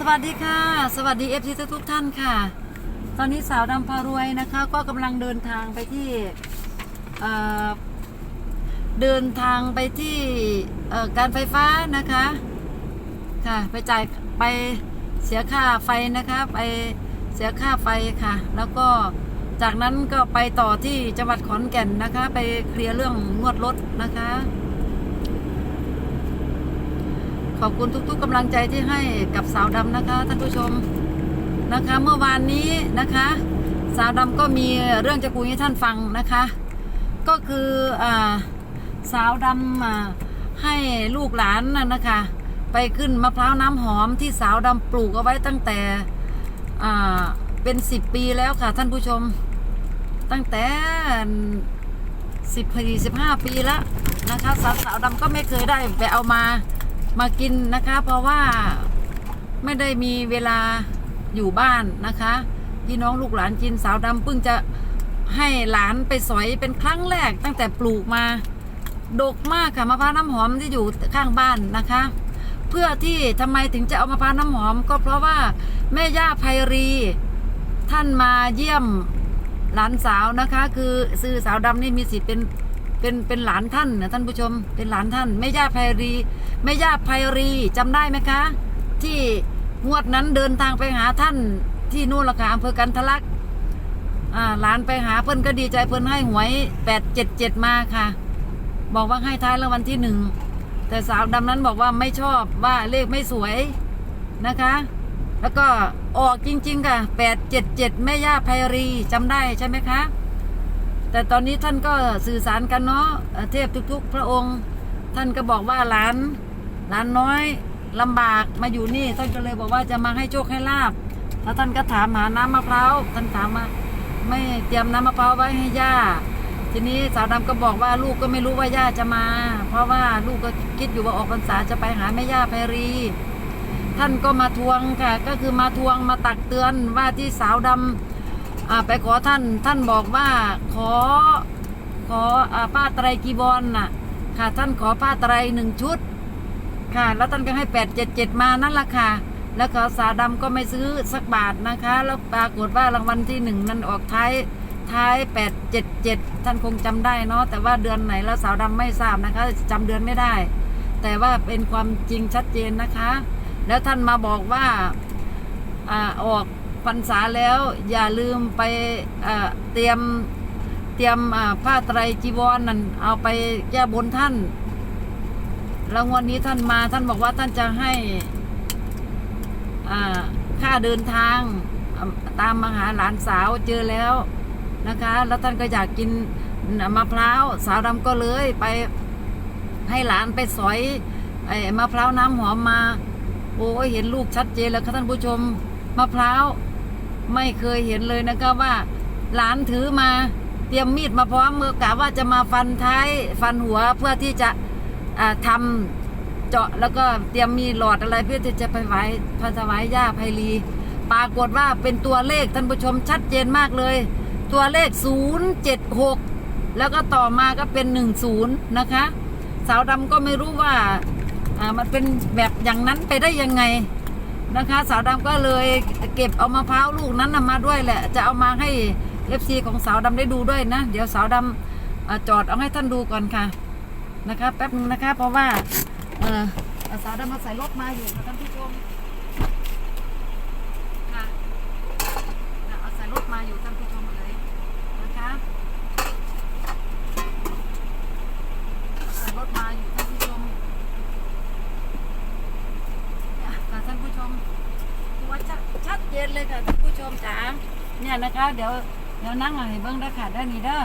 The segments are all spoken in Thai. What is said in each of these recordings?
สวัสดีค่ะ สวัสดีเอฟซีทุกท่านค่ะ ตอนนี้สาวดำพารวยนะคะ ก็กำลังเดินทางไปที่เเดินทางไปที่การไฟฟ้านะคะค่ะไปจ่ายไปเสียค่าไฟนะคะไปเสียค่าไฟค่ะ แล้วก็จากนั้นก็ไปต่อที่จังหวัดขอนแก่นนะคะ ไปเคลียร์เรื่องงวดรถนะคะ ขอบคุณทุก ๆกำลังใจที่ให้กับสาวดำนะคะท่านผู้ชมนะคะ เมื่อวานนี้นะคะ สาวดำก็มีเรื่องจะคุยให้ท่านฟังนะคะ ก็คืออสาวดำอ่าให้ลูกหลานนะคะ ไปขึ้นมะพร้าวน้ำหอมที่สาวดำปลูกเอาไว้ตั้งแต่เป็นสิบปีแล้วค่ะท่านผู้ชม ตั้งแต่สิบปีสิบห้าปีแล้วนะคะสาวสาวดำก็ไม่เคยได้ไปเอามา มากินนะคะ เพราะว่าไม่ได้มีเวลาอยู่บ้านนะคะพี่น้องลูกหลานกินสาวดำเพิ่งจะให้หลานไปสอยเป็นครั้งแรก ตั้งแต่ปลูกมาดกมากค่ะมะพร้าวน้ำหอมที่อยู่ข้างบ้านนะคะ เพื่อที่ทำไมถึงจะเอามะพร้าวน้ำหอม ก็เพราะว่าแม่ย่าไพรี ท่านมาเยี่ยมหลานสาวนะคะ คือซื้อสาวดำนี่มีสิทธิ์เป็น เป็นเป็นหลานท่านนะท่านผู้ชม เป็นหลานท่านแม่ย่าไพรีแม่ย่าไพรีจำได้ไหมคะ ที่งวดนั้นเดินทางไปหาท่านที่นู่นละค่ะอำเภอกันทะลักอ่าหลานไปหาเพิ่นก็ดีใจเพิ่นให้หวยแปดเจ็ดเจ็ดมาค่ะ บอกว่าให้ท้ายรางวัลที่หนึ่งแต่สาวดำนั้นบอกว่าไม่ชอบว่าเลขไม่สวยนะคะ แล้วก็ออกจริง ๆ ค่ะแปดเจ็ดเจ็ดแม่ย่าไพรีจำได้ใช่ไหมคะ แต่ตอนนี้ท่านก็สื่อสารกันเนาะเทพทุก ๆ พระองค์ ท่านก็บอกว่าหลานหลานน้อยลำบากมาอยู่นี่ ท่านก็เลยบอกว่าจะมาให้โชคให้ลาบแล้วท่านก็ถามหาน้ำมะพร้าวท่านถามมาไม่เตรียมน้ำมะพร้าวไว้ให้ย่าทีนี้สาวดำก็บอกว่าลูกก็ไม่รู้ว่าย่าจะมา เพราะว่าลูกก็คิดอยู่ว่าออกพรรษาจะไปหาแม่ย่าไพรี ท่านก็มาทวงค่ะ ก็คือมาทวงมาตักเตือนว่าที่สาวดำ อ่าไปขอท่านท่านบอกว่าขอขออ่าผ้าไตรกีบอลน่ะ ค่ะท่านขอผ้าไตรหนึ่งชุด ค่ะ แล้วท่านก็ให้แปดเจ็ดเจ็ดมานั่นละค่ะ แล้วขอสาวดำก็ไม่ซื้อสักบาทนะคะ แล้วปรากฏว่ารางวัลที่หนึ่งนั้นออกท้ายท้ายแปดเจ็ดเจ็ดท่านคงจำได้เนาะแต่ว่าเดือนไหนแล้วสาวดำไม่ทราบนะคะจำเดือนไม่ได้ แต่ว่าเป็นความจริงชัดเจนนะคะ แล้วท่านมาบอกว่าอ่าออก พรรษาแล้ว อย่าลืมไปเตรียมเตรียมผ้าไตรจีวรนั่นเอาไปแก้บนท่าน แล้ววันนี้ท่านมาท่านบอกว่าท่านจะให้ค่าเดินทางตามมาหาหลานสาวเจอแล้วนะคะ แล้วท่านก็อยากกินมะพร้าวสาวดำก็เลยไปให้หลานไปสอยไอ้มะพร้าวน้ำหอมมา โอ้เห็นลูกชัดเจนแล้วค่ะท่านผู้ชมมะพร้าว ไม่เคยเห็นเลยนะคะว่า หลานถือมาเตรียมมีดมาพร้อมมือกะว่าจะมาฟันท้ายฟันหัวเพื่อที่จะอ่าทำเจาะแล้วก็เตรียมมีหลอดอะไรเพื่อที่จะไปไว้พระถวายย่าไพลีปรากฏว่าเป็นตัวเลขท่านผู้ชมชัดเจนมากเลย ตัวเลข 076 แล้วก็ต่อมาก็เป็น 10 นะคะ สาวดำก็ไม่รู้ว่ามันเป็นแบบอย่างนั้นไปได้ยังไง นะคะ สาวดำก็เลยเก็บเอามะพร้าวลูกนั้นนะมาด้วยแหละ จะเอามาให้เอฟซีของสาวดำได้ดูด้วยนะ เดี๋ยวสาวดำอ่าจอดเอาให้ท่านดูก่อนค่ะนะคะแป๊บนึงนะคะ เพราะว่าสาวดำมาใส่รถมาอยู่ค่ะท่านผู้ชมค่ะเอาใส่รถมาอยู่ท่านผู้ชมเลยนะคะใส่รถมาอยู่ท่านผู้ชม ค่ะท่านผู้ชมตัวชัดชัดเจนเลยค่ะท่านผู้ชมจ๋า เนี่ยนะคะ เดี๋ยวเดี๋ยวนั่งให้เบิ้งได้ค่ะด้านนี้เด้อ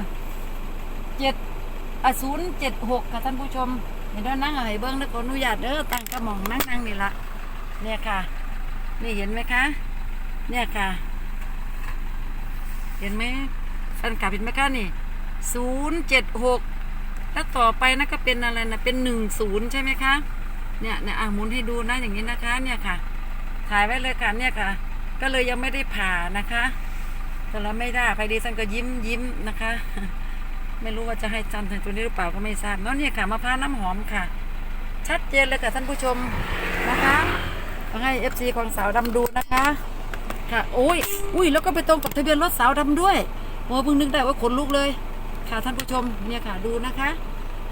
เจ็ดอศูนย์เจ็ดหกค่ะท่านผู้ชมเดี๋ยวนั่งให้เบิ้งนะขออนุญาตเด้อตั้งกระหม่องนั่งนั่งนี่ละเนี่ยค่ะ นี่เห็นไหมคะ เนี่ยค่ะ เห็นไหมสันกลับเห็นไหมคะนี่ศูนย์เจ็ดหกแล้วต่อไปนะก็เป็นอะไรนะเป็นหนึ่งศูนย์ใช่ไหมคะเนี่ยเนี่ยอะหมุนให้ดูนะอย่างนี้นะคะ เนี่ยค่ะ ถ่ายไว้เลยค่ะเนี่ยค่ะ ก็เลยยังไม่ได้ผ่านะคะ แต่เราไม่ได้ไปดีสันก็ยิ้มยิ้มนะคะ ไม่รู้ว่าจะให้จำถึงตัวนี้หรือเปล่าก็ไม่ทราบเนาะเนี่ยค่ะมะพร้าวน้ำหอมค่ะ ชัดเจนเลยค่ะท่านผู้ชมนะคะให้เอฟซีของสาวดำดูนะคะ ค่ะโอ้ยอุ้ยแล้วก็ไปตรงกับทะเบียนรถสาวดำด้วยโอ้เพิ่งนึกได้ว่าขนลุกเลย ค่ะท่านผู้ชมเนี่ยค่ะดูนะคะ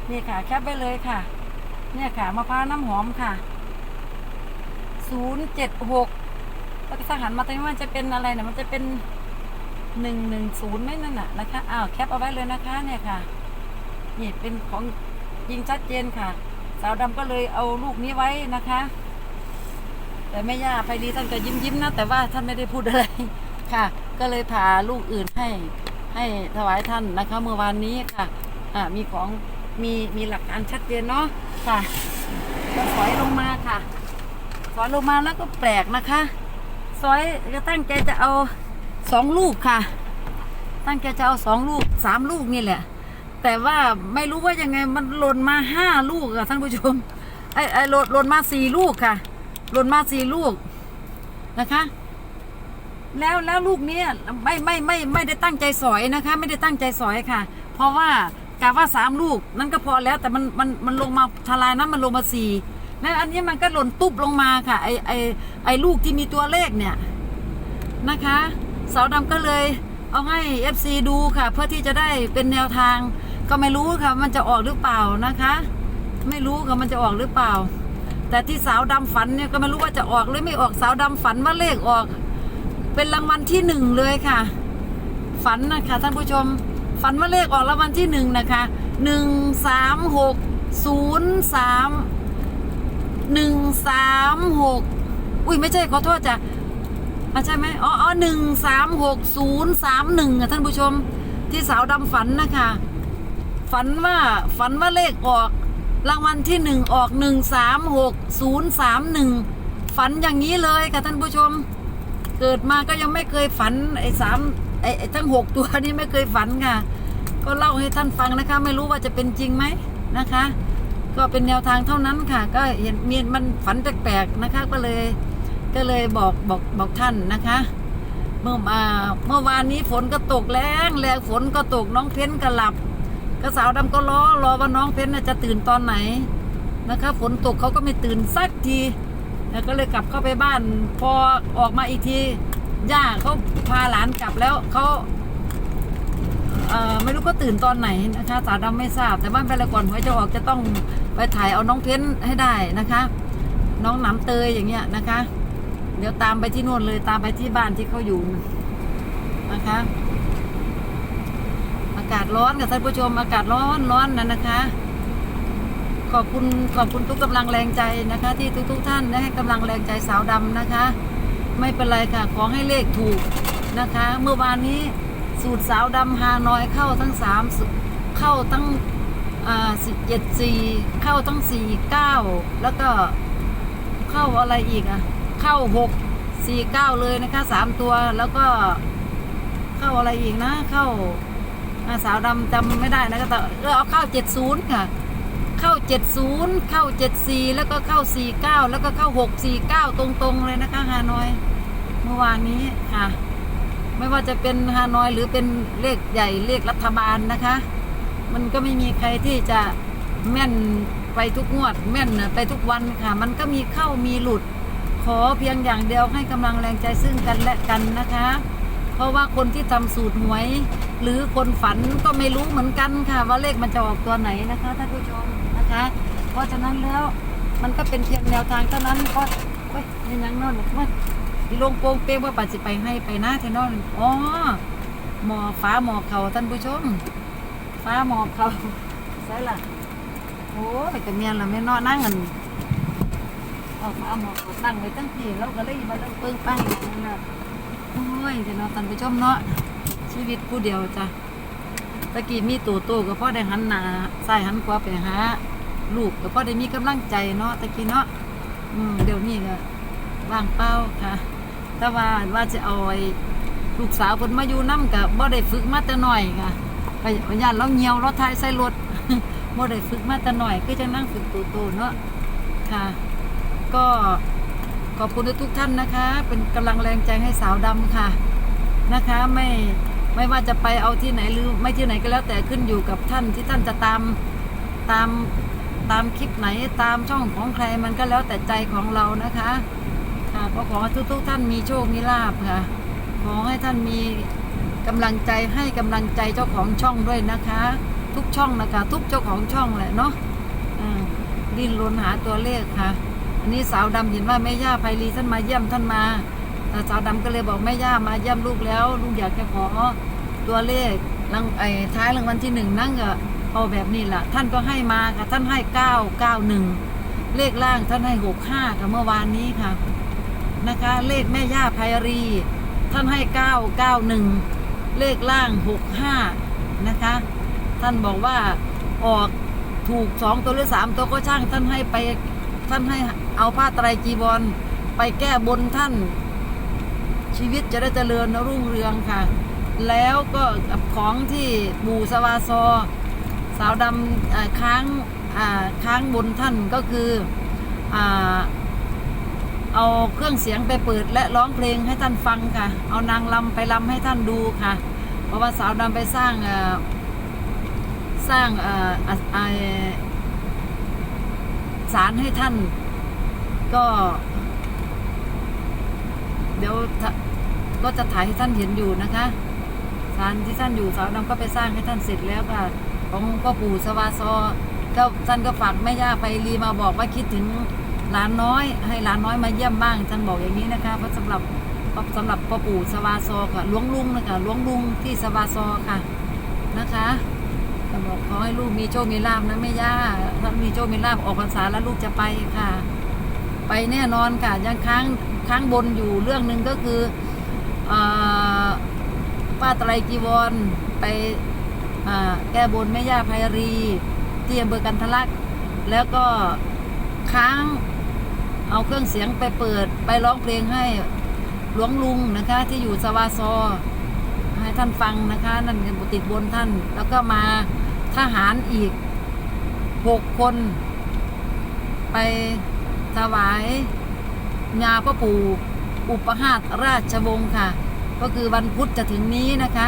นี่ค่ะแคปไว้เลยค่ะ เนี่ยค่ะมะพร้าวน้ำหอมค่ะศูนย์เจ็ดหกแล้วก็ถ้าหันมาตรงนี้มันจะเป็นอะไรเนี่ยมันจะเป็น หนึ่งหนึ่งศูนย์ไหมนั่นน่ะนะคะอ้าวแคปเอาไว้เลยนะคะเนี่ยค่ะนี่เป็นของยิงชัดเจนค่ะ สาวดำก็เลยเอาลูกนี้ไว้นะคะ แต่แม่ย่าไปดีท่านก็ยิ้มยิ้มๆนะแต่ว่าท่านไม่ได้พูดอะไรค่ะ ก็เลยพาลูกอื่นให้ให้ถวายท่านนะคะ เมื่อวานนี้ค่ะอ่ามีของมีมีหลักการชัดเจนเนาะค่ะก็สอยลงมาค่ะสอยลงมาแล้วก็แปลกนะคะสอยก็ตั้งใจจะเอา สองลูกค่ะ ตั้งใจจะเอาสองลูกสามลูกนี่แหละ แต่ว่าไม่รู้ว่ายังไงมันหล่นมาห้าลูกอะท่านผู้ชมไอ้ไอ้หล่นหล่นมาสี่ลูกค่ะหล่นมาสี่ลูกนะคะ แล้วแล้วลูกเนี้ยไม่ไม่ไม่ไม่ได้ตั้งใจสอยนะคะ ไม่ได้ตั้งใจสอยค่ะ เพราะว่ากะว่าสามลูกนั่นก็พอแล้วแต่มันมันมันลงมาทลายนั้นมันลงมาสี่แล้วอันนี้มันก็หล่นตุ๊บลงมาค่ะไอไอไอลูกที่มีตัวเลขเนี่ยนะคะ สาวดำก็เลยเอาให้ FC ดูค่ะ เพื่อที่จะได้เป็นแนวทาง ก็ไม่รู้ค่ะ มันจะออกหรือเปล่านะคะ ไม่รู้ค่ะมันจะออกหรือเปล่า แต่ที่สาวดำฝันเนี่ยก็ไม่รู้ว่าจะออกหรือไม่ออกสาวดำฝันว่าเลขออก เป็นรางวัลที่หนึ่งเลยค่ะ ฝันนะคะท่านผู้ชม ฝันว่าเลขออกรางวัลที่หนึ่งนะคะหนึ่งสามหกศูนย์สามหนึ่งสามหกอุ้ยไม่ใช่ขอโทษจ้ะ อะใช่ไหมอ๋ออ๋อหนึ่งสามหกศูนย์สามหนึ่งอะท่านผู้ชมที่สาวดำฝันนะคะ ฝันว่าฝันว่าเลขออกรางวัลที่หนึ่งออกหนึ่งสามหกศูนย์สามหนึ่งฝันอย่างนี้เลยค่ะท่านผู้ชม เกิดมาก็ยังไม่เคยฝันไอ้สามไอ้ไอทั้งหกตัวนี้ไม่เคยฝันค่ะ ก็เล่าให้ท่านฟังนะคะ ไม่รู้ว่าจะเป็นจริงไหมนะคะ ก็เป็นแนวทางเท่านั้นค่ะ ก็เห็นมีมันฝันแปลกๆนะคะก็เลย ก็เลยบอกบอกบอกท่านนะคะ เมื่อมาเมื่อวานนี้ฝนก็ตกแรงแรงฝนก็ตกน้องเพ้นก็หลับก็สาวดำก็รอรอว่าน้องเพ้นจะตื่นตอนไหนนะคะ ฝนตกเขาก็ไม่ตื่นสักทีแล้วก็เลยกลับเข้าไปบ้าน พอออกมาอีกทีย่าเขาพาหลานกลับแล้วเขาเอ่อไม่รู้ก็ตื่นตอนไหนนะคะสาวดำไม่ทราบ แต่บ้านไปละก่อนหวยจะออกจะต้องไปถ่ายเอาน้องเพ้นให้ได้นะคะ น้องหนำเตยอย่างเงี้ยนะคะ เดี๋ยวตามไปที่นู่นเลยตามไปที่บ้านที่เขาอยู่นะคะ อากาศร้อนค่ะท่านผู้ชม อากาศร้อนร้อนนะนะคะ ขอบคุณขอบคุณทุกกำลังแรงใจนะคะ ที่ทุกทุกๆท่านได้ให้กำลังแรงใจสาวดำนะคะ ไม่เป็นไรค่ะขอให้เลขถูกนะคะ เมื่อวานนี้สูตรสาวดำฮานอยเข้าทั้งสามเข้าทั้งสิบเจ็ดสี่เข้าทั้งสี่เก้าแล้วก็เข้าอะไรอีกอะ เข้าหกสี่เก้าเลยนะคะสามตัวแล้วก็เข้าอะไรอีกนะ เข้าสาวดำจำไม่ได้นะก็แต่เอเอาเข้าเจ็ดศูนย์ค่ะ เข้า70เข้า74แล้วก็เข้า49แล้วก็เข้า649ตรงๆเลยนะคะฮานอย เมื่อวานนี้ค่ะ ไม่ว่าจะเป็นฮานอยหรือเป็นเลขใหญ่เลขรัฐบาลนะคะ มันก็ไม่มีใครที่จะแม่นไปทุกงวด แม่นไปทุกวันค่ะ มันก็มีเข้ามีหลุด ขอเพียงอย่างเดียวให้กำลังแรงใจซึ่งกันและกันนะคะ เพราะว่าคนที่ทำสูตรหวย หรือคนฝันก็ไม่รู้เหมือนกันค่ะ ว่าเลขมันจะออกตัวไหนนะคะท่านผู้ชมนะคะ เพราะฉะนั้นแล้วมันก็เป็นเพียงแนวทางเท่านั้นก็เฮ้ยนี่ยังนอนว่าลงโปงเป้งว่าปัจจิไปให้ไปหน้าเทนอนอ๋อหมอฟ้าหมอเขาท่านผู้ชม ฟ้าหมอเขาใช่ล่ะโอ้ยกับเมียนละแม่นอนนั่งกัน ออกมาเอาหมอตั้งไว้ตั้งทีแล้วก็เลยมาเริ่มเปิ้งป้ายอย่างนั้นนะโอ้ยเดี๋ยวเนาะท่านผู้ชมเนาะชีวิตผู้เดียวจ้ะตะกี้มีตัวโตก็พ่อได้หันหน้าใส่หันขวาไปหาลูกก็พ่อได้มีกำลังใจเนาะตะกี้เนาะอืมเดี๋ยวนี้ก็ว่างเปล่าค่ะ แต่ว่าว่าจะเอาไอ้ลูกสาวคนมาอยู่น้ำกับบ่ได้ฝึกมาแต่น้อยค่ะไปญาติเราเหี่ยวเราทายใส่รถบ่ได้ฝึกมาแต่น้อยก็จะนั่งฝึกตัวโตเนาะค่ะ ก็ขอบคุณทุกท่านนะคะ เป็นกำลังแรงใจให้สาวดำค่ะนะคะ ไม่ไม่ว่าจะไปเอาที่ไหนหรือไม่ที่ไหนก็แล้วแต่ขึ้นอยู่กับท่านที่ท่านจะตามตามตามคลิปไหนตามช่องของใครมันก็แล้วแต่ใจของเรานะคะค่ะก็ขอให้ทุกท่านมีโชคมีลาบค่ะ ขอให้ท่านมีกำลังใจให้กำลังใจเจ้าของช่องด้วยนะคะ ทุกช่องนะคะ ทุกเจ้าของช่องแหละเนาะดิ้นรนหาตัวเลขค่ะ นี้สาวดำเห็นว่าแม่ย่าไพรีท่านมาเยี่ยมท่านมาสาวดำก็เลยบอกแม่ย่ามาเยี่ยมลูกแล้วลูกอยากจะขอตัวเลขรังไอ้ท้ายรางวัลที่หนึ่งนั่งก็เอาแบบนี้แหละท่านก็ให้มาค่ะท่านให้เก้าเก้าหนึ่งเลขล่างท่านให้หกห้าค่ะเมื่อวานนี้ค่ะนะคะ เลขแม่ย่าไพรี ท่านให้เก้าเก้าหนึ่งเลขล่างหกห้านะคะ ท่านบอกว่าออกถูกสองตัวหรือสามตัวก็ช่างท่านให้ไป ท่านให้เอาผ้าไตรจีวร ไปแก้บนท่าน ชีวิตจะได้เจริญรุ่งเรืองค่ะ แล้วก็ของที่บูสวาซอ สาวดำค้างค้างบนท่านก็คืออเอาเครื่องเสียงไปเปิดและร้องเพลงให้ท่านฟังค่ะ เอานางลำไปลำให้ท่านดูค่ะ เพราะว่าสาวดำไปสร้างสร้างเอ่ออะไอ สารให้ท่าน ก็ เดี๋ยวก็จะถ่ายให้ท่านเห็นอยู่นะคะสารที่ท่านอยู่สาวดำก็ไปสร้างให้ท่านเสร็จแล้วค่ะ ของพ่อปู่สวาซอก็ท่านก็ฝากแม่ย่าไปรีมาบอกว่าคิดถึงหลานน้อย ให้หลานน้อยมาเยี่ยมบ้างท่านบอกอย่างนี้นะคะเพราะสำหรับสำหรับพ่อปู่สวาซอค่ะหลวงลุงนะคะหลวงลุงที่สวาซอค่ะนะคะก็บอกขอให้ลูกมีโชคมีลาภนะแม่ย่าามีโชคมีลาภออกพรรษาแล้วลูกจะไปค่ะ ไปแน่นอนค่ะ ยังค้างค้างบนอยู่เรื่องหนึ่งก็คืออป้าไตรกีวรไปแก้บนแม่ย่าไพรีที่อำเภอกันทลักแล้วก็ค้างเอาเครื่องเสียงไปเปิดไปร้องเพลงให้หลวงลุงนะคะ ที่อยู่สวาซอให้ท่านฟังนะคะ นั่นกันติดบนท่าน แล้วก็มาทหารอีก หกคน ไปถวายงาพระปู่อุปหาตราชวงศ์ค่ะ ก็คือวันพุธจะถึงนี้นะคะ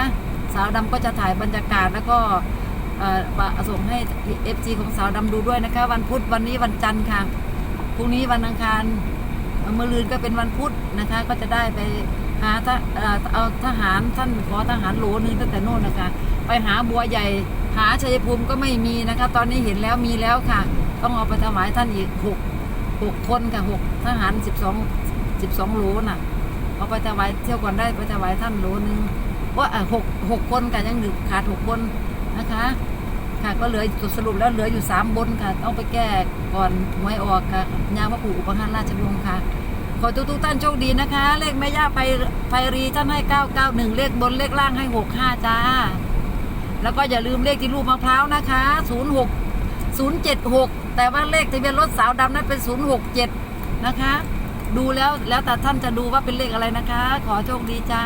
สาวดำก็จะถ่ายบรรยากาศแล้วก็อะส่งให้เอฟซีของสาวดำดูด้วยนะคะ วันพุธวันนี้วันจันทร์ค่ะพรุ่งนี้วันอังคารเมื่อลืนก็เป็นวันพุธนะคะ ก็จะได้ไปหาทะเอ่อเอาทหารท่านขอทหารโหลนึงตั้งแต่โน่นนะคะ ไปหาบัวใหญ่ หาชัยภูมิก็ไม่มีนะคะ ตอนนี้เห็นแล้วมีแล้วค่ะ ต้องเอาไปถวายท่านอีกหกหกคนค่ะหกทหารสิบสองสิบสองโลน่ะ เอาไปถวายเที่ยวก่อนได้ไปถวายท่านโลนึงว่าหกหกคนค่ะยังเหลือขาดหกคนนะคะ ค่ะก็เหลือสรุปแล้วเหลืออยู่สามบนค่ะ ต้องไปแก้ก่อนหวยออกค่ะยาพระปู่อุปหานราชวงศ์ค่ะขอทุกทุกท่านโชคดีนะคะ เลขแม่ย่าไปไปรีท่านให้เก้าเก้าหนึ่งเลขบนเลขล่างให้หกห้าจ้า แล้วก็อย่าลืมเลขที่รูปมะพร้าวนะคะ06 076 แต่ว่าเลขทะเบียนรถสาวดำนั้นเป็น 067 นะคะ ดูแล้วแล้วแต่ท่านจะดูว่าเป็นเลขอะไรนะคะ ขอโชคดีจ้า